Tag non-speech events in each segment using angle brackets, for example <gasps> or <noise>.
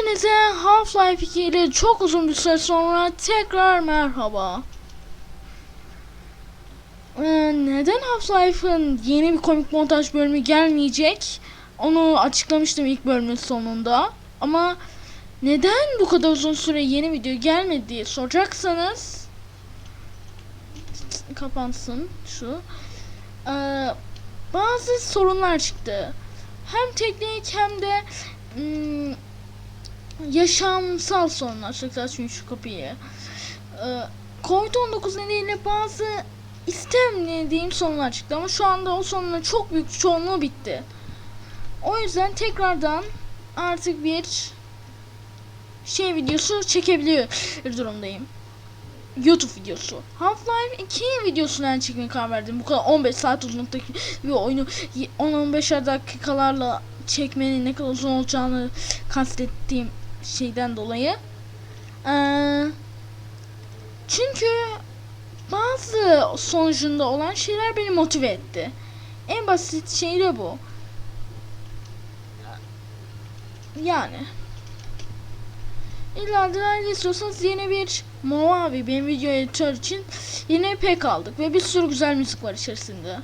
Hepinize Half-Life 2 ile çok uzun bir süre sonra tekrar merhaba. Ee, neden Half-Life'ın yeni bir komik montaj bölümü gelmeyecek? Onu açıklamıştım ilk bölümün sonunda. Ama neden bu kadar uzun süre yeni video gelmedi diye soracaksanız kapansın şu. Ee, bazı sorunlar çıktı. Hem teknik hem de hmm, yaşamsal sorunlar çıktı açmayın şu kapıyı. Ee, Covid-19 nedeniyle bazı istemediğim sorunlar çıktı ama şu anda o sorunların çok büyük çoğunluğu bitti. O yüzden tekrardan artık bir şey videosu çekebiliyor durumdayım. YouTube videosu. Half-Life 2 videosundan çekmeye karar verdim. Bu kadar 15 saat uzunluktaki bir oyunu 10-15'er dakikalarla çekmenin ne kadar uzun olacağını kastettiğim şeyden dolayı. Ee, çünkü bazı sonucunda olan şeyler beni motive etti. En basit şey de bu. Yani. İlla dilerle istiyorsanız yeni bir Movavi benim video editör için yeni pek aldık ve bir sürü güzel müzik var içerisinde.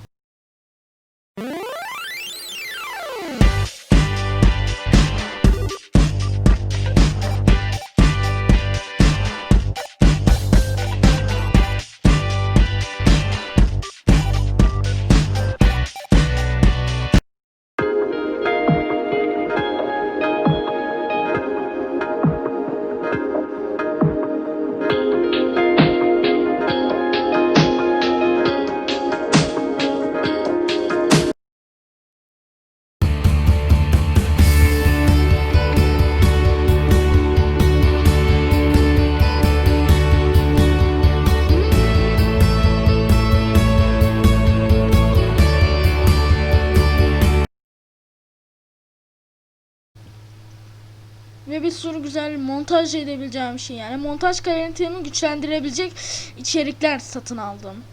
Bir sürü güzel montaj edebileceğim şey yani montaj kalitemi güçlendirebilecek içerikler satın aldım.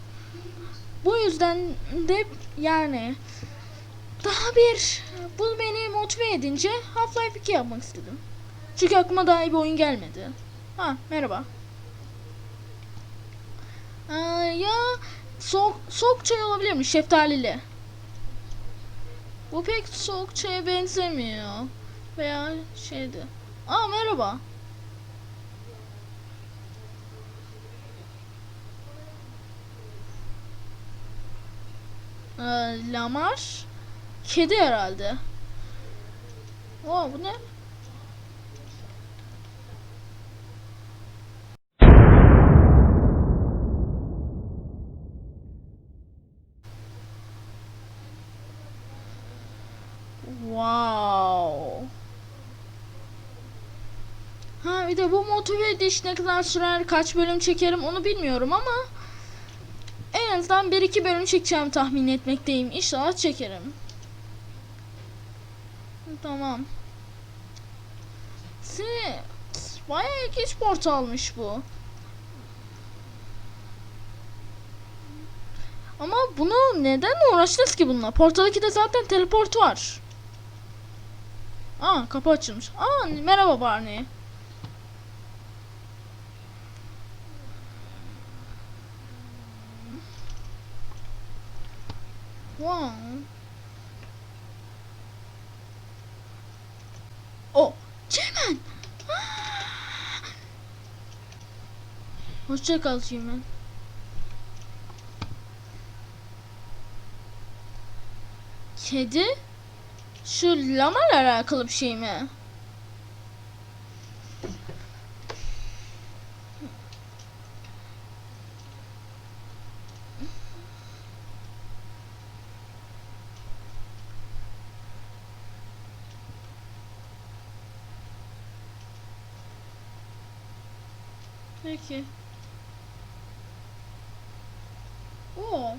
Bu yüzden de yani daha bir bu beni motive edince Half-Life 2 yapmak istedim. Çünkü aklıma daha iyi bir oyun gelmedi. Ha merhaba. Aa, ya soğuk, soğuk çay olabilir mi? Şeftalili. Bu pek soğuk çaya benzemiyor. Veya şeydi. Aa merhaba. Ee, Lamar. Kedi herhalde. Oo bu ne? Wow. Ha bir de bu motive ediş ne kadar sürer, kaç bölüm çekerim onu bilmiyorum ama en azından 1-2 bölüm çekeceğim tahmin etmekteyim. İnşallah çekerim. Tamam. Seni bayağı ilginç portalmış bu. Ama bunu neden uğraştınız ki bununla? Portal 2'de zaten teleport var. Aa kapı açılmış. Aa merhaba Barney. Wow. Oh, Cemen. <gasps> Hoşça kal Cemen. Kedi? Şu lamayla alakalı bir şey mi? Peki. Oo.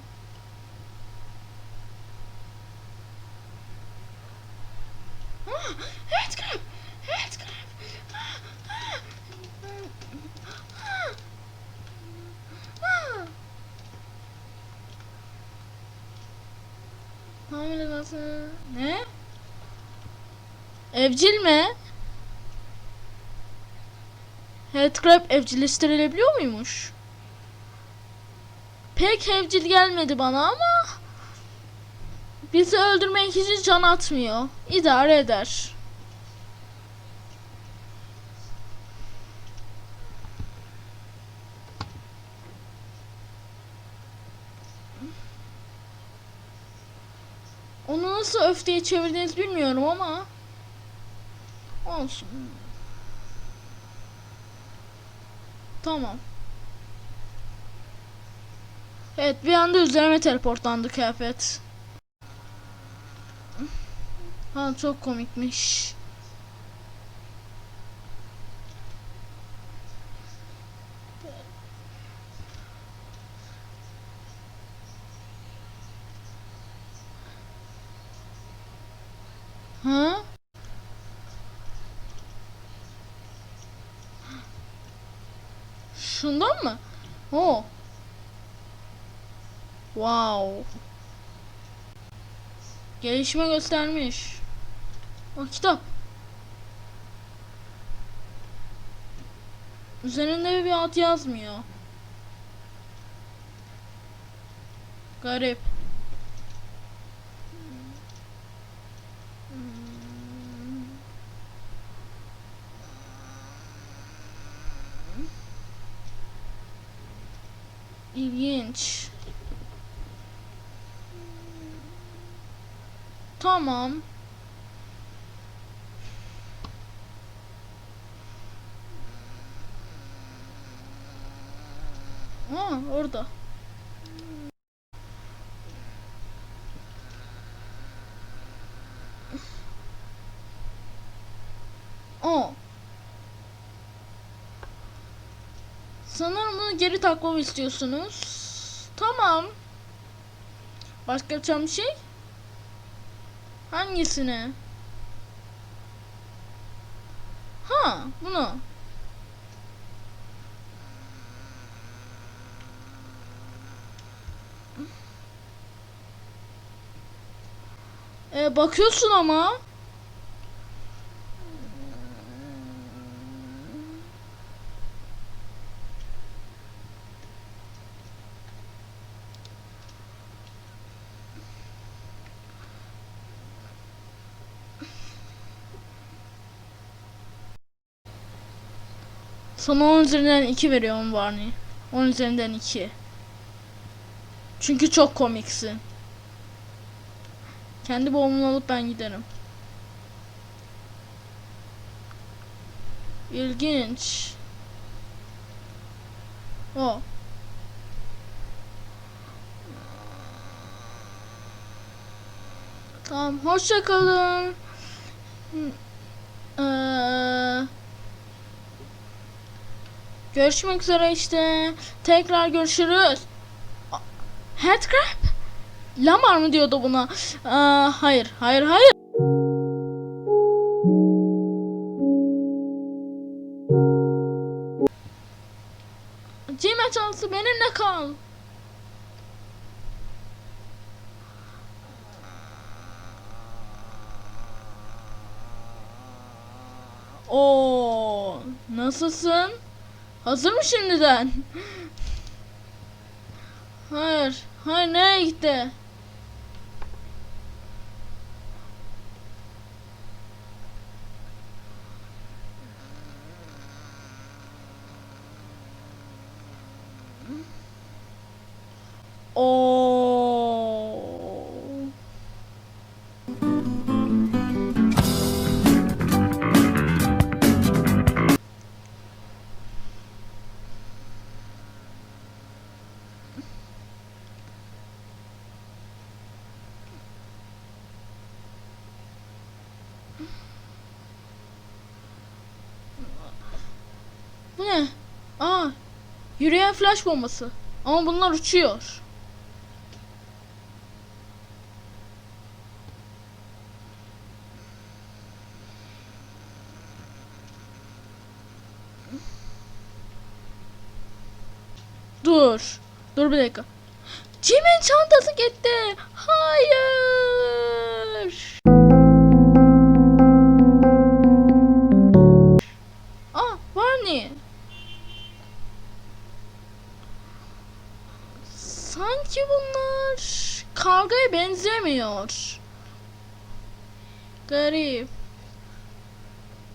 Headcrab! Ah. Hamile kalsın. Ne? Evcil mi? Headcrab evcilleştirilebiliyor muymuş? Pek evcil gelmedi bana ama bizi öldürmek için can atmıyor. İdare eder. Onu nasıl öfteye çevirdiniz bilmiyorum ama olsun. Tamam. Evet bir anda üzerime teleportlandı kıyafet. Ha çok komikmiş. Ha? Şundan mı? Oh. Wow. Gelişme göstermiş. O kitap. Üzerinde bir ad yazmıyor. Garip. İlginç. Tamam. Aa, orada. O. Sanırım bunu geri takmamı istiyorsunuz. Tamam. Başka yapacağım bir şey? Hangisini? Ha, bunu. E, bakıyorsun ama. Sana 10 üzerinden 2 veriyorum Barney. 10 üzerinden 2. Çünkü çok komiksin. Kendi boğumumu alıp ben giderim. İlginç. O. Tamam, hoşça kalın. Görüşmek üzere işte. Tekrar görüşürüz. Headcrab? Lamar mı diyordu buna? Aa, hayır, hayır, hayır. Cime çalsı benimle kal. Oo, nasılsın? Hazır mı şimdiden? Hayır. Hayır nereye gitti? Oo. Yürüyen flash bombası. Ama bunlar uçuyor. Dur. Dur bir dakika. Jim'in çantası gitti. Hayır. Kargaya benzemiyor. Garip.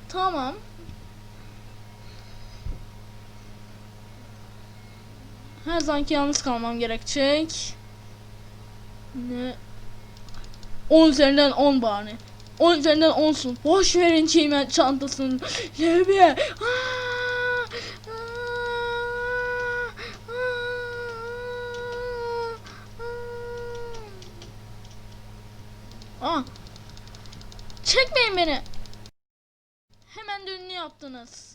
Tamam. Her zamanki yalnız kalmam gerekecek. Ne? 10 üzerinden 10 bari. 10 üzerinden 10'sun. Boş verin çiğmen çantasını. Aa, aa, aa. Çekmeyin beni. Hemen de ünlü yaptınız.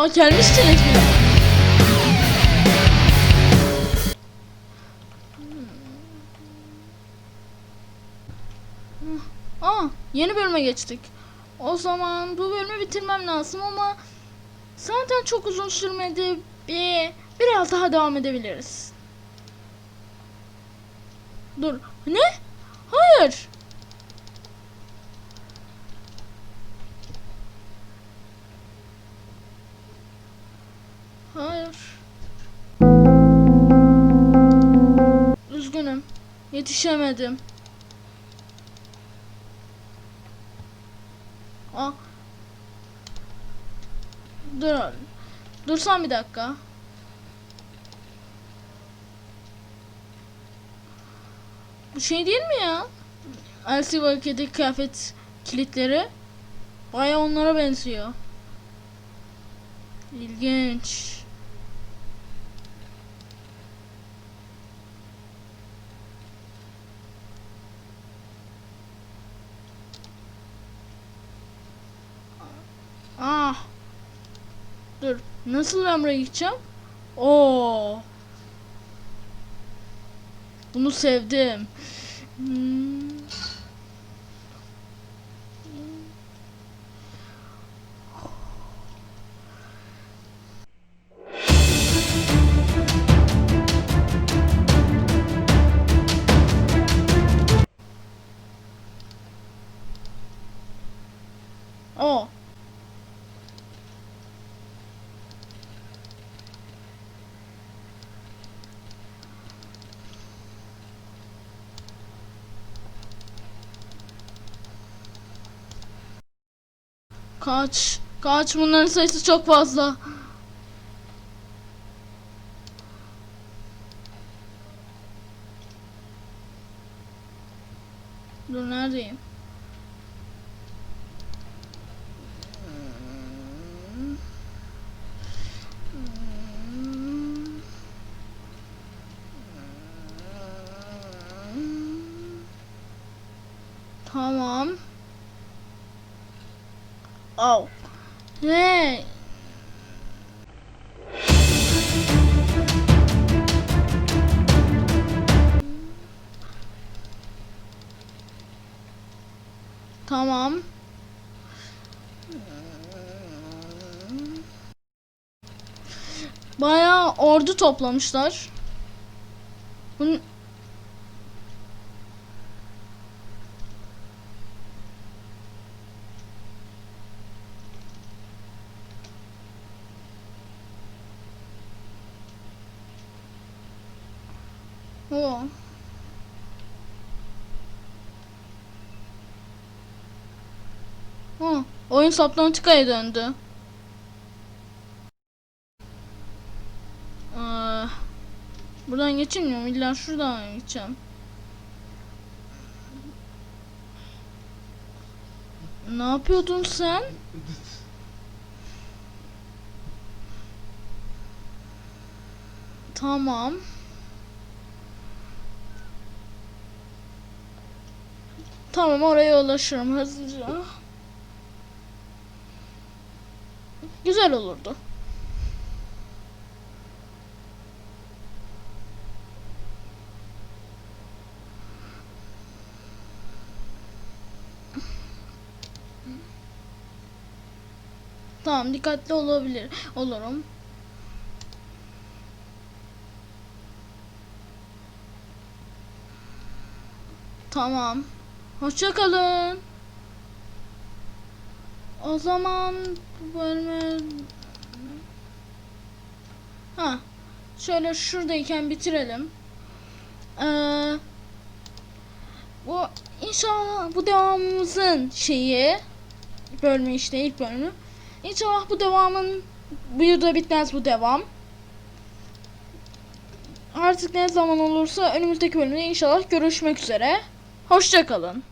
Aa gelmişsiniz bile. Hmm. Aa yeni bölüme geçtik. O zaman bu bölümü bitirmem lazım ama zaten çok uzun sürmedi. Bir biraz daha devam edebiliriz. Dur. Ne? Hayır. Yetişemedim. Aa. Dur. Dursan bir dakika. Bu şey değil mi ya? Elsie Bucket'teki kıyafet kilitleri. Baya onlara benziyor. İlginç. Ah. Dur. Nasıl ben gideceğim? Oo. Bunu sevdim. Hmm. Kaç. Kaç bunların sayısı çok fazla. Dur neredeyim? Tamam. Oh. Ne? Tamam. Bayağı ordu toplamışlar. Bunun O. Ha, oyun Subnautica'ya döndü. Aa, buradan geçilmiyor mu? İlla şuradan geçeceğim. Ne yapıyordun sen? Tamam. Tamam oraya ulaşırım hızlıca. Güzel olurdu. Tamam dikkatli olabilir olurum. Tamam. Hoşça kalın. O zaman bu bölümü Ha. Şöyle şuradayken bitirelim. Ee, bu inşallah bu devamımızın şeyi bölümü işte ilk bölümü. İnşallah bu devamın bir de bitmez bu devam. Artık ne zaman olursa önümüzdeki bölümde inşallah görüşmek üzere. Hoşça kalın.